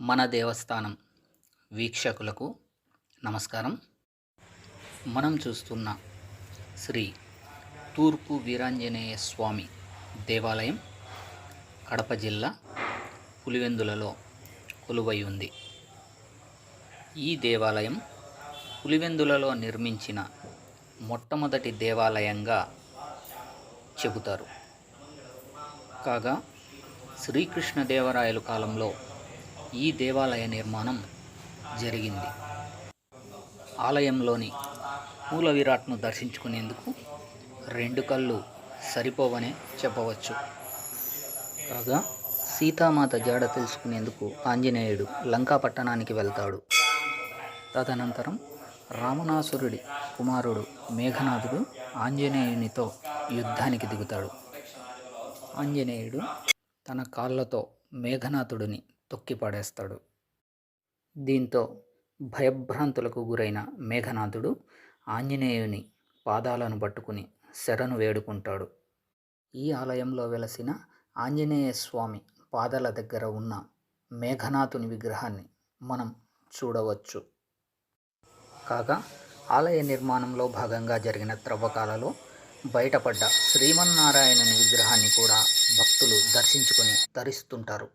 మన దేవస్థానం వీక్షకులకు నమస్కారం. మనం చూస్తున్న శ్రీ తూర్పు వీరాంజనేయ స్వామి దేవాలయం కడప జిల్లా పులివెందులలో కొలువై ఉంది. ఈ దేవాలయం పులివెందులలో నిర్మించిన మొట్టమొదటి దేవాలయంగా చెబుతారు. కాగా శ్రీకృష్ణదేవరాయలు కాలంలో ఈ దేవాలయ నిర్మాణం జరిగింది. ఆలయంలోని మూల విరాట్ను దర్శించుకునేందుకు రెండు కళ్ళు సరిపోవనే చెప్పవచ్చు. కాగా సీతామాత జాడ తెలుసుకునేందుకు ఆంజనేయుడు లంకా పట్టణానికి వెళ్తాడు. తదనంతరం రామణాసురుడి కుమారుడు మేఘనాథుడు ఆంజనేయునితో యుద్ధానికి దిగుతాడు. ఆంజనేయుడు తన కాళ్ళతో మేఘనాథుడిని తొక్కిపడేస్తాడు. దీంతో భయభ్రాంతులకు గురైన మేఘనాథుడు ఆంజనేయుని పాదాలను పట్టుకుని శరణు వేడుకుంటాడు. ఈ ఆలయంలో వెలసిన ఆంజనేయ స్వామి పాదాల దగ్గర ఉన్న మేఘనాథుని విగ్రహాన్ని మనం చూడవచ్చు. కాగా ఆలయ నిర్మాణంలో భాగంగా జరిగిన త్రవ్వకాలలో బయటపడ్డ శ్రీమన్నారాయణుని విగ్రహాన్ని కూడా భక్తులు దర్శించుకొని ధరిస్తుంటారు